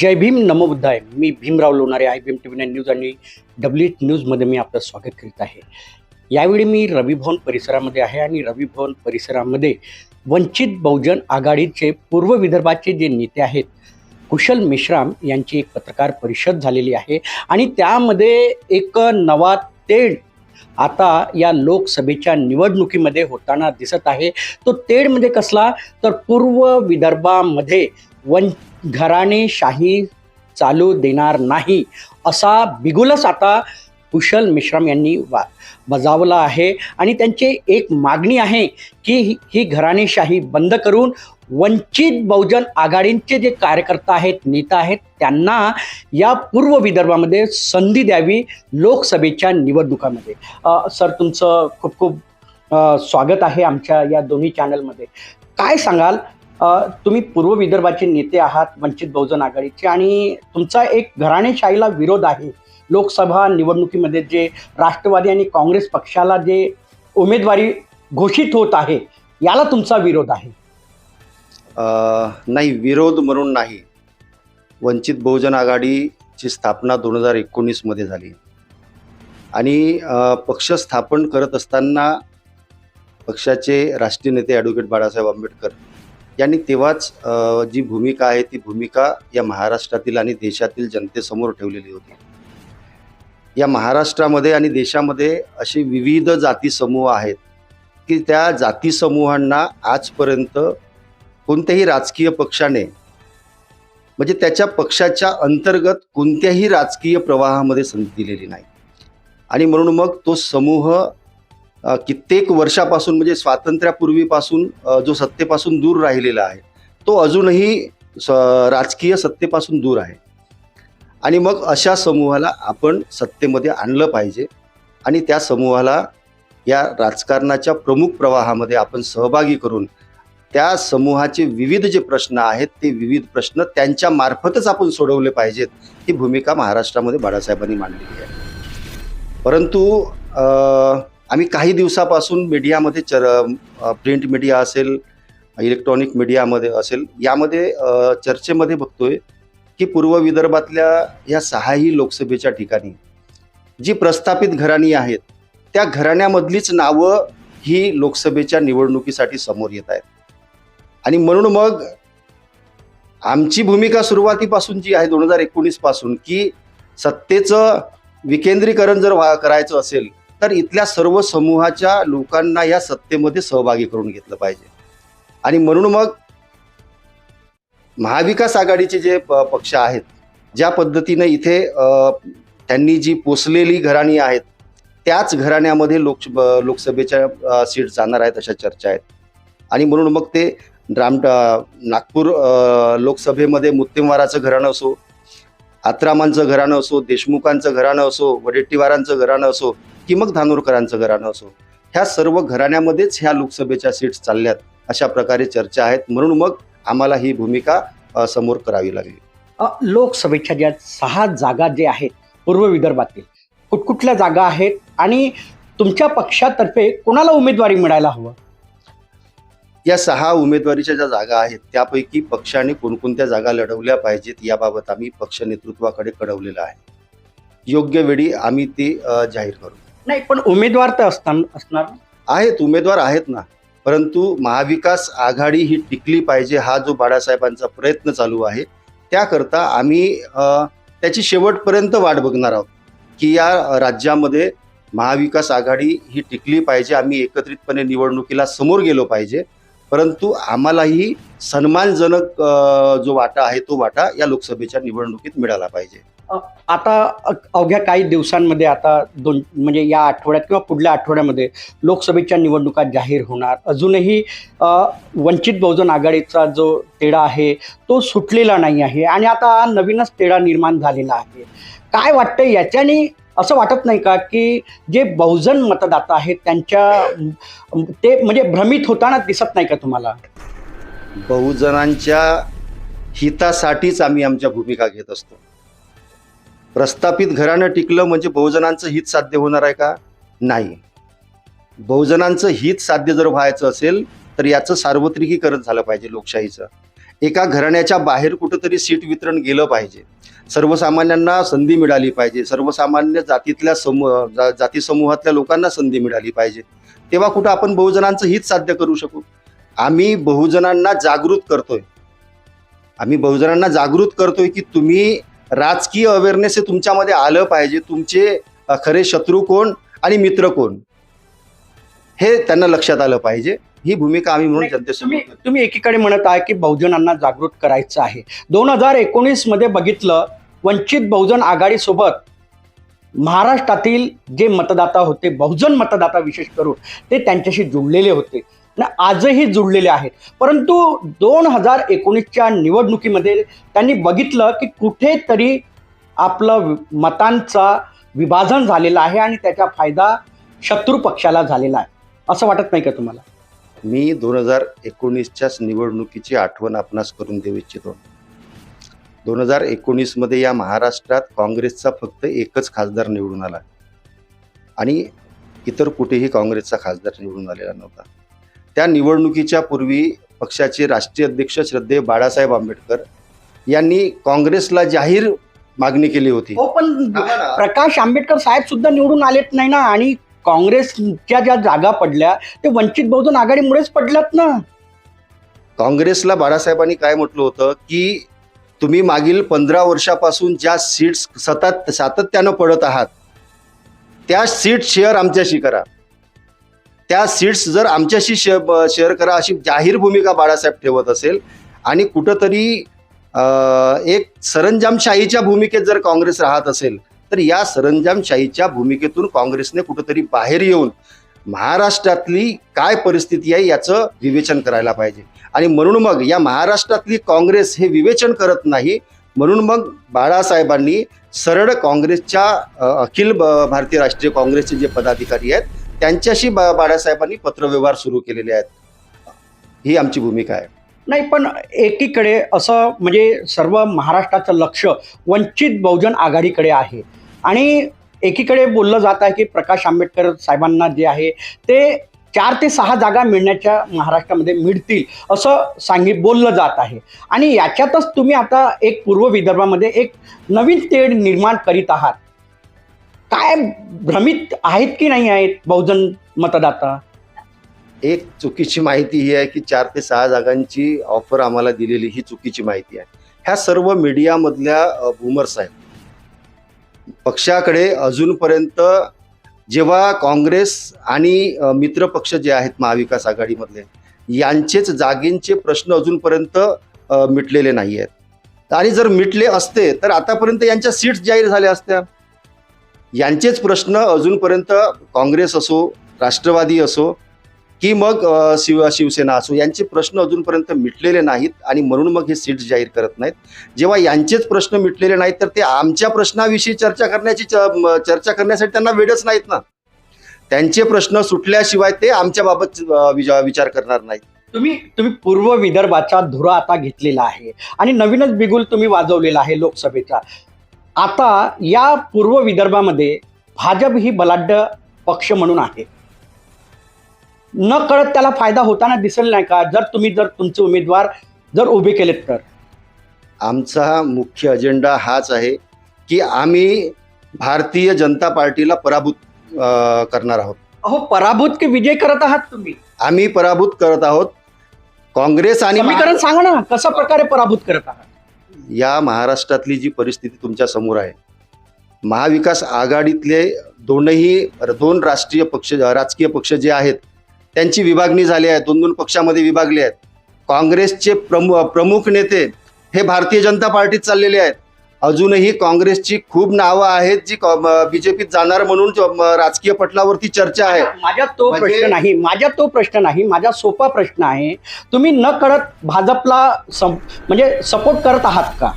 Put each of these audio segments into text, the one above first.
जय भीम नमो बुद्धाय. मी Bhimrao Lonare I Bhim T V nine news आणि डब्ल्यू एच न्यूजमध्ये मी आपलं स्वागत करीत आहे. यावेळी मी रविभवन परिसरामध्ये आहे आणि रविभवन परिसरामध्ये वंचित बहुजन आघाडीचे पूर्व विदर्भाचे जे नेते आहेत कुशल मेश्राम यांची एक पत्रकार परिषद झालेली आहे आणि त्यामध्ये एक नवा तेढ आता या लोकसभेच्या निवडणुकीमध्ये होताना दिसत आहे. तो तेढ म्हणजे कसला? तर पूर्व विदर्भामध्ये वन घराणेशाही चालू देणार नाही असा बिगुलच आता कुशल मिश्राम यांनी वा बजावला आहे. आणि त्यांची एक मागणी आहे की ही- ही घराणेशाही बंद करून वंचित बहुजन आघाडींचे जे कार्यकर्ता आहेत नेता आहेत त्यांना या पूर्व विदर्भामध्ये संधी द्यावी लोकसभेच्या निवडणुकामध्ये. सर तुमचं खूप खूप स्वागत आहे आमच्या या दोन्ही चॅनलमध्ये. काय सांगाल? तुम्ही पूर्व विदर्भाचे नेते आहात वंचित बहुजन आघाडीचे आणि तुमचा एक घराणेशाहीला विरोध आहे. लोकसभा निवडणुकीमध्ये जे राष्ट्रवादी आणि काँग्रेस पक्षाला जे उमेदवारी घोषित होत आहे याला तुमचा विरोध आहे? नाही विरोध म्हणून नाही. वंचित बहुजन आघाडीची स्थापना दोन हजार एकोणीसमध्ये झाली. आणि पक्ष स्थापन करत असताना पक्षाचे राष्ट्रीय नेते ॲडव्होकेट बाळासाहेब आंबेडकर यांनी तेव्हाच जी भूमिका आहे ती भूमिका या महाराष्ट्रातील आणि देशातील जनतेसमोर ठेवलेली होती. या महाराष्ट्रामध्ये आणि देशामध्ये असे विविध जाती समूह आहेत की त्या जाती समूहांना आजपर्यंत कोणत्याही राजकीय पक्षाने म्हणजे त्याच्या पक्षाच्या अंतर्गत कोणत्याही राजकीय प्रवाहामध्ये संधी दिलेली नाही. आणि म्हणून मग तो समूह कित्येक वर्षापासून म्हणजे स्वातंत्र्यापूर्वीपासून जो सत्तेपासून दूर राहिलेला आहे तो अजूनही स राजकीय सत्तेपासून दूर आहे. आणि मग अशा समूहाला आपण सत्तेमध्ये आणलं पाहिजे आणि त्या समूहाला या राजकारणाच्या प्रमुख प्रवाहामध्ये आपण सहभागी करून त्या समूहाचे विविध जे प्रश्न आहेत ते विविध प्रश्न त्यांच्या मार्फतच आपण सोडवले पाहिजेत ही भूमिका महाराष्ट्रामध्ये बाळासाहेबांनी मांडलेली आहे. परंतु आम्ही काही दिवसापासून मीडियामध्ये चर प्रिंट मीडिया असेल इलेक्ट्रॉनिक मीडियामध्ये असेल यामध्ये चर्चेमध्ये बघतोय की पूर्व विदर्भातल्या या सहाही लोकसभेच्या ठिकाणी जी प्रस्थापित घराणी आहेत त्या घराण्यामधलीच नावं ही लोकसभेच्या निवडणुकीसाठी समोर येत आहेत. आणि म्हणून मग आमची भूमिका सुरुवातीपासून जी आहे दोन हजार एकोणीसपासून की सत्तेचं विकेंद्रीकरण जर व्हा करायचं असेल तर इथल्या सर्व समूहाच्या लोकांना या सत्तेमध्ये सहभागी करून घेतलं पाहिजे. आणि म्हणून मग महाविकास आघाडीचे जे प- पक्ष आहेत ज्या पद्धतीनं इथे त्यांनी जी पोचलेली घराणी आहेत त्याच घराण्यामध्ये लोक लोकसभेच्या सीट जाणार आहेत अशा चर्चा आहेत. आणि म्हणून मग ते राम नागपूर लोकसभेमध्ये मुत्तेमवाराचं घराणं असो आत्रामांचं घराणं असो देशमुखांचं घराणं असो वडेट्टीवारांचं घराणं असो की मग धानोरकरांचं घराणं असो. ह्या सर्व घराण्यामध्येच ह्या लोकसभेच्या सीट्स चालल्यात अशा प्रकारे चर्चा आहेत. म्हणून मग आम्हाला ही भूमिका समोर करावी लागली. लोकसभेच्या ज्या सहा जागा जे आहेत पूर्व विदर्भातील कुठकुठल्या जागा आहेत आणि तुमच्या पक्षातर्फे कोणाला उमेदवारी मिळायला हवं? या सहा उमेदवारीच्या ज्या जागा आहेत त्यापैकी पक्षाने कोणकोणत्या जागा लढवल्या पाहिजेत याबाबत आम्ही पक्ष नेतृत्वाकडे कळवलेलं आहे. योग्य वेळी आम्ही ते जाहीर करू. नाही पण उमेदवार तर असताना असणार आहेत उमेदवार आहेत ना. परंतु महाविकास आघाडी ही टिकली पाहिजे हा जो बाळासाहेबांचा प्रयत्न चालू आहे त्याकरता आम्ही अ, त्याची शेवटपर्यंत वाट बघणार आहोत. की या राज्यामध्ये महाविकास आघाडी ही टिकली पाहिजे आम्ही एकत्रितपणे निवडणुकीला समोर गेलो पाहिजे. परंतु आम्हालाही सन्मानजनक अ, जो वाटा आहे तो वाटा या लोकसभेच्या निवडणुकीत मिळाला पाहिजे. आता अवघ्या काही दिवसांमध्ये आता दोन म्हणजे या आठवड्यात किंवा पुढल्या आठवड्यामध्ये लोकसभेच्या निवडणुका जाहीर होणार. अजूनही वंचित बहुजन आघाडीचा जो तेढा आहे तो सुटलेला नाही आहे आणि आता नवीनच तेढा निर्माण झालेला आहे. काय वाटतं याच्याने? असं वाटत नाही का की जे बहुजन मतदाता आहेत त्यांच्या ते म्हणजे भ्रमित होताना दिसत नाही का तुम्हाला? बहुजनांच्या हितासाठीच आम्ही आमच्या भूमिका घेत असतो. प्रस्थापित घराणं टिकलं म्हणजे बहुजनांचं हित साध्य होणार आहे का? नाही. बहुजनांचं हित साध्य जर व्हायचं असेल तर याचं सार्वत्रिकीकरण झालं पाहिजे लोकशाहीचं. एका घराण्याच्या बाहेर कुठंतरी सीट वितरण गेलं पाहिजे. सर्वसामान्यांना संधी मिळाली पाहिजे. सर्वसामान्य जातीतल्या समूह जा- जाती समूहातल्या लोकांना संधी मिळाली पाहिजे. तेव्हा कुठं आपण बहुजनांचं हित साध्य करू शकू? आम्ही बहुजनांना जागृत करतोय. आम्ही बहुजनांना जागृत करतोय की तुम्ही राजकीय अवेअरनेस हे तुमच्यामध्ये आलं पाहिजे. तुमचे खरे शत्रू कोण आणि मित्र कोण? हे त्यांना लक्षात आलं पाहिजे. ही भूमिका आम्ही म्हणून जनतेसमोर तुम्ही एकीकडे म्हणत आहे की बहुजनांना जागृत करायचं आहे. दोन हजार एकोणीसमध्ये बघितलं वंचित बहुजन आघाडीसोबत महाराष्ट्रातील जे मतदाता होते बहुजन मतदाता विशेष करून ते त्यांच्याशी जुळलेले होते. आजही जुळलेले आहेत. परंतु दोन हजार एकोणीसच्या निवडणुकीमध्ये त्यांनी बघितलं की कुठेतरी आपलं मतांचा विभाजन झालेलं आहे आणि त्याचा फायदा शत्रू पक्षाला झालेला आहे. असं वाटत नाही का तुम्हाला? मी दोन हजार एकोणीसच्याच निवडणुकीची आठवण आपणास करून देऊ इच्छितो. दोन हजार एकोणीसमध्ये या महाराष्ट्रात काँग्रेसचा फक्त एकच खासदार निवडून आला. आणि इतर कुठेही काँग्रेसचा खासदार निवडून आलेला नव्हता. त्या निवडणुकीच्या पूर्वी पक्षाचे राष्ट्रीय अध्यक्ष श्रद्धेय बाळासाहेब आंबेडकर यांनी काँग्रेसला जाहीर मागणी केली होती. हो पण प्रकाश आंबेडकर साहेब सुद्धा निवडून आलेत नाही ना? आणि काँग्रेसच्या ज्या जागा पडल्या ते वंचित बहुजन आघाडीमुळेच पडल्यात ना? काँग्रेसला बाळासाहेबांनी काय म्हटलं होतं की तुम्ही मागील पंधरा वर्षापासून ज्या सीट्स सतत सातत्यानं पडत आहात त्या सीट शेअर आमच्याशी करा. त्या सीट्स जर आमच्याशी शेअर करा अशी जाहीर भूमिका बाळासाहेब ठेवत असेल. आणि कुठंतरी एक सरंजामशाहीच्या भूमिकेत जर काँग्रेस राहत असेल तर या सरंजामशाहीच्या भूमिकेतून काँग्रेसने कुठंतरी बाहेर येऊन महाराष्ट्रातली काय परिस्थिती आहे याचं विवेचन करायला पाहिजे. आणि म्हणून मग या महाराष्ट्रातली काँग्रेस हे विवेचन करत नाही म्हणून मग बाळासाहेबांनी सरळ काँग्रेसच्या अखिल भारतीय राष्ट्रीय काँग्रेसचे जे पदाधिकारी आहेत त्यांच्याशी बा बाळासाहेबांनी पत्रव्यवहार सुरू केलेले आहेत. ही आमची भूमिका आहे. नाही पण एकीकडे असं म्हणजे सर्व महाराष्ट्राचं लक्ष वंचित बहुजन आघाडीकडे आहे. आणि एकीकडे बोललं जात आहे की प्रकाश आंबेडकर साहेबांना जे आहे ते चार ते सहा जागा मिळण्याच्या महाराष्ट्रामध्ये मिळतील असं सांगी बोललं जात आहे. आणि याच्यातच तुम्ही आता एक पूर्व विदर्भामध्ये एक नवीन तेढ निर्माण करीत आहात. काय भ्रमित आहेत की नाही आहेत बहुजन मतदाता? एक चुकीची माहिती ही आहे की चार ते सहा जागांची ऑफर आम्हाला दिलेली ही चुकीची माहिती आहे. ह्या सर्व मीडियामधल्या बुमर्स आहेत. पक्षाकडे अजूनपर्यंत जेव्हा काँग्रेस आणि मित्रपक्ष मित्र पक्ष जे आहेत महाविकास आघाडीमधले यांचेच जागेंचे प्रश्न अजूनपर्यंत मिटलेले नाही आहेत आणि जर मिटले असते तर आतापर्यंत यांच्या सीट्स जाहीर झाल्या असत्या. यांचेच प्रश्न अजूनपर्यंत काँग्रेस असो राष्ट्रवादी असो की मग शिव शिवसेना असो यांचे प्रश्न अजूनपर्यंत मिटलेले नाहीत आणि म्हणून मग हे सीट्स जाहीर करत नाहीत. जेव्हा यांचेच प्रश्न मिटलेले नाहीत तर ते आमच्या प्रश्नाविषयी चर्चा करण्याची चर्चा करण्यासाठी त्यांना वेळच नाहीत ना. त्यांचे प्रश्न सुटल्याशिवाय ते आमच्या बाबत विचार करणार नाहीत. तुम्ही तुम्ही पूर्व विदर्भाचा धुरा आता घेतलेला आहे आणि नवीनच बिगुल तुम्ही वाजवलेला आहे लोकसभेचा. आता या पूर्व विदर्भामध्ये भाजप ही बलाढ्य पक्ष म्हणून आहे. न कळत त्याला फायदा होताना दिसेल नाही का? जर तुम्ही जर तुमचे उमेदवार जर उभे केलेत तर. आमचा मुख्य अजेंडा हाच आहे की आम्ही भारतीय जनता पार्टीला पराभूत करणार आहोत. अहो पराभूत की विजय करत आहात तुम्ही? आम्ही पराभूत करत आहोत. काँग्रेस आणि समीकरण सांगा ना कशा प्रकारे पराभूत करत आहात? या महाराष्ट्रातली जी परिस्थिती तुमच्यासमोर आहे महाविकास आघाडीतले दोनही दोन राष्ट्रीय पक्ष राजकीय पक्ष जे आहेत त्यांची विभागणी झाली आहे दोन दोन पक्षामध्ये विभागले आहेत. काँग्रेसचे प्रमु प्रमुख नेते हे भारतीय जनता पार्टीत चाललेले आहेत. अजूनही काँग्रेसची खूप नावं आहेत जी बीजेपीत जाणार म्हणून राजकीय पटलावरती चर्चा आहे. माझा तो म्हणजे- प्रश्न नाही माझा तो प्रश्न नाही माझा सोपा प्रश्न आहे तुम्ही न कळत भाजपला म्हणजे सपोर्ट करत आहात का?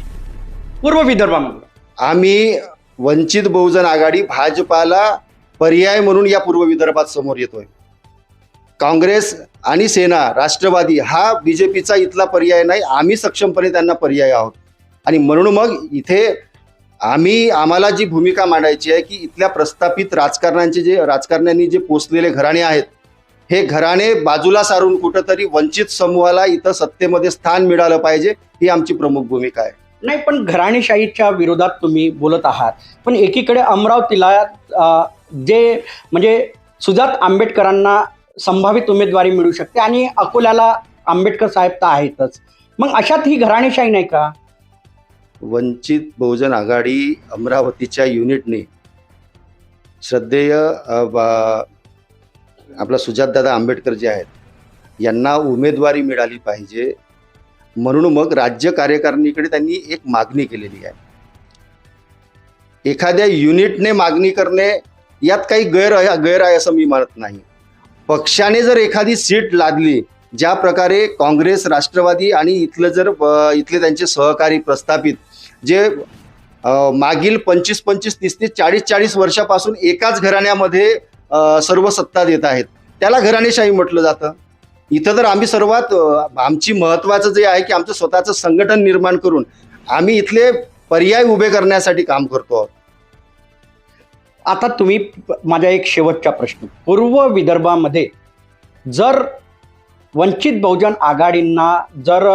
पूर्व विदर्भामध्ये. आम्ही वंचित बहुजन आघाडी भाजपाला पर्याय म्हणून या पूर्व विदर्भात समोर येतोय. काँग्रेस आणि सेना राष्ट्रवादी हा बीजेपीचा इथला पर्याय नाही आम्ही सक्षमपणे त्यांना पर्याय आहोत. आणि म्हणून मग इथे आम्ही आम्हाला जी भूमिका मांडायची आहे की इथल्या प्रस्थापित राजकारण्यांचे जे राजकारण्यांनी जे पोचलेले घराणे आहेत हे घराणे बाजूला सारून कुठंतरी वंचित समूहाला इथं सत्तेमध्ये स्थान मिळालं पाहिजे ही आमची प्रमुख भूमिका आहे. नाही पण घराणेशाहीच्या विरोधात तुम्ही बोलत आहात. पण एकीकडे अमरावतीला जे म्हणजे सुजात आंबेडकरांना संभावित उमेदवारी मिळू शकते आणि अकोल्याला आंबेडकर साहेब तर आहेतच. मग अशात ही घराणेशाही नाही का? वंचित बहुजन आघाडी अमरावतीच्या युनिटने श्रद्धेय आपला सुजातदादा आंबेडकर जे आहेत यांना उमेदवारी मिळाली पाहिजे. म्हणून मग राज्य कार्यकारिणीकडे त्यांनी एक मागणी केलेली आहे. एखाद्या युनिटने मागणी करणे यात काही गैर आहे गैर आहे असं मी मानत नाही. पक्षाने जर एखादी सीट लादली ज्या प्रकारे काँग्रेस राष्ट्रवादी आणि इथलं जर इथले त्यांचे सहकारी प्रस्थापित जे मागील पंचवीस पंचवीस तीस तीस चाळीस चाळीस वर्षापासून एकाच घराण्यामध्ये सर्व सत्ता देत आहेत. त्याला घराणेशाही म्हटलं जातं. इथं तर आम्ही सर्वात आमची महत्त्वाचं जे आहे की आमचं स्वतःचं संघटन निर्माण करून आम्ही इथले पर्याय उभे करण्यासाठी काम करतो आहोत. आता तुम्ही माझा एक शेवटचा प्रश्न. पूर्व विदर्भामध्ये जर वंचित बहुजन आघाडींना जर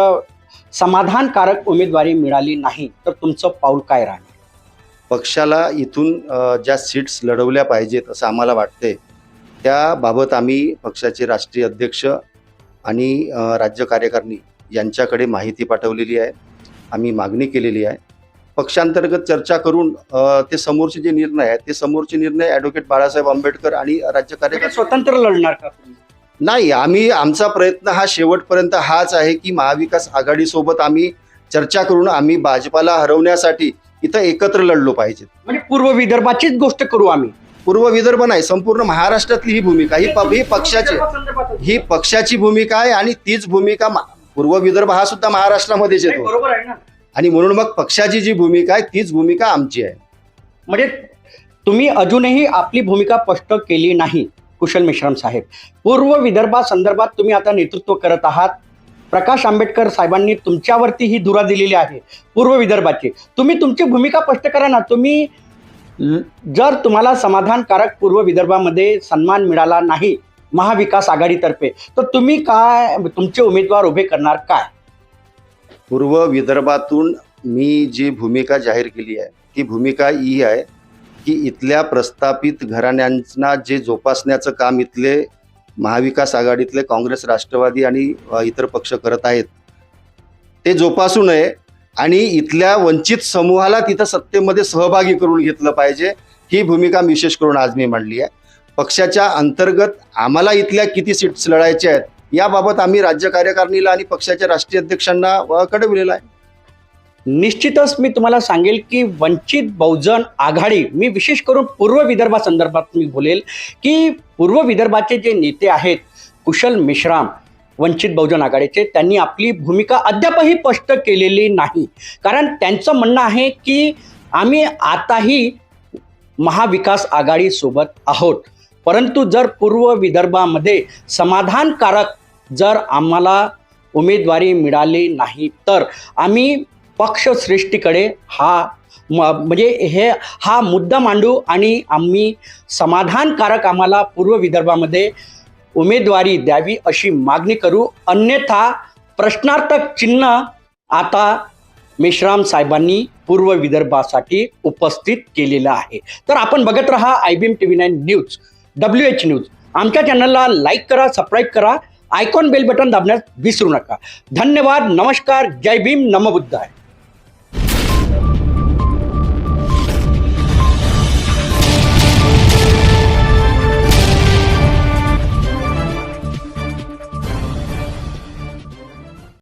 समाधानकारक उमेदवारी मिळाली नाही तर तुमचं पाऊल काय राहणार? पक्षाला इथून ज्या सीट्स लढवल्या पाहिजेत असं आम्हाला वाटते त्याबाबत आम्ही पक्षाचे राष्ट्रीय अध्यक्ष आणि राज्य कार्यकारिणी यांच्याकडे माहिती पाठवलेली आहे. आम्ही मागणी केलेली आहे. पक्षांतर्गत चर्चा करून ते समोरचे जे निर्णय आहेत ते समोरचे निर्णय ॲडव्होकेट बाळासाहेब आंबेडकर आणि राज्य कार्यकारिणी स्वतंत्र लढणार का नाही आम्ही आमचा प्रयत्न हा शेवटपर्यंत हाच आहे की महाविकास आघाडीसोबत आम्ही चर्चा करून आम्ही भाजपाला हरवण्यासाठी इथं एकत्र लढलो पाहिजे. म्हणजे पूर्व विदर्भाचीच गोष्ट करू आम्ही. पूर्व विदर्भ नाही संपूर्ण महाराष्ट्रातली ही भूमिका ही प- ही पक्षाची ही पक्षाची भूमिका आहे आणि तीच भूमिका मा- पूर्व विदर्भ हा सुद्धा महाराष्ट्रामध्येच नाही, येतो बरोबर आहे ना. आणि म्हणून मग पक्षाची जी भूमिका आहे तीच भूमिका आमची आहे. म्हणजे तुम्ही अजूनही आपली भूमिका स्पष्ट केली नाही. कुशल मेश्राम साहेब. पूर्व विदर्भासंदर्भात तुम्ही आता नेतृत्व करत आहात. प्रकाश आंबेडकर साहेबांनी तुमच्यावरती ही धुरा दिलेली आहे पूर्व विदर्भाची. तुम्ही तुमची भूमिका स्पष्ट करा ना. तुम्ही जर तुम्हाला समाधानकारक पूर्व विदर्भामध्ये सन्मान मिळाला नाही महाविकास आघाडीतर्फे तर तुम्ही काय तुमचे उमेदवार उभे करणार काय? पूर्व विदर्भातून मी जी भूमिका जाहीर केली आहे ती भूमिका ही आहे की इथल्या प्रस्थापित घराण्यांना जे जोपासण्याचं काम इथले महाविकास आघाडीतले काँग्रेस राष्ट्रवादी आणि इतर पक्ष करत आहेत ते जोपासू नये आणि इथल्या वंचित समूहाला तिथं सत्तेमध्ये सहभागी करून घेतलं पाहिजे ही भूमिका विशेष करून आज मी मांडली आहे. पक्षाच्या अंतर्गत आम्हाला इथल्या किती सीट्स लढायच्या आहेत याबाबत आम्ही राज्य कार्यकारिणीला आणि पक्षाच्या राष्ट्रीय अध्यक्षांना अ, कळविलेलं आहे. निश्चितच मी तुम्हाला सांगेल की वंचित बहुजन आघाडी मी विशेष करून पूर्व विदर्भासंदर्भात मी बोलेल की पूर्व विदर्भाचे जे नेते आहेत कुशल मेश्राम वंचित बहुजन आघाडीचे त्यांनी आपली भूमिका अद्यापही स्पष्ट केलेली नाही. कारण त्यांचं म्हणणं आहे की आम्ही आताही महाविकास आघाडीसोबत आहोत. परंतु जर पूर्व विदर्भामध्ये समाधानकारक जर आम्हाला उमेदवारी मिळाली नाही तर आम्ही पक्षश्रेष्ठीकडे हा म- म्हणजे हे हा मुद्दा मांडू आणि आम्ही समाधानकारक आम्हाला पूर्व विदर्भामध्ये उमेदवारी द्यावी अशी मागणी करू. अन्यथा प्रश्नार्थक चिन्ह आता मेश्राम साहेबांनी पूर्व विदर्भासाठी उपस्थित केलेलं आहे. तर आपण बघत राहा I B M T V nine news W H news. आमच्या चॅनलला लाईक करा सबस्क्राईब करा आयकॉन बेल बटन दाबण्यास विसरू नका. धन्यवाद नमस्कार जय भीम नमबुद्ध आहे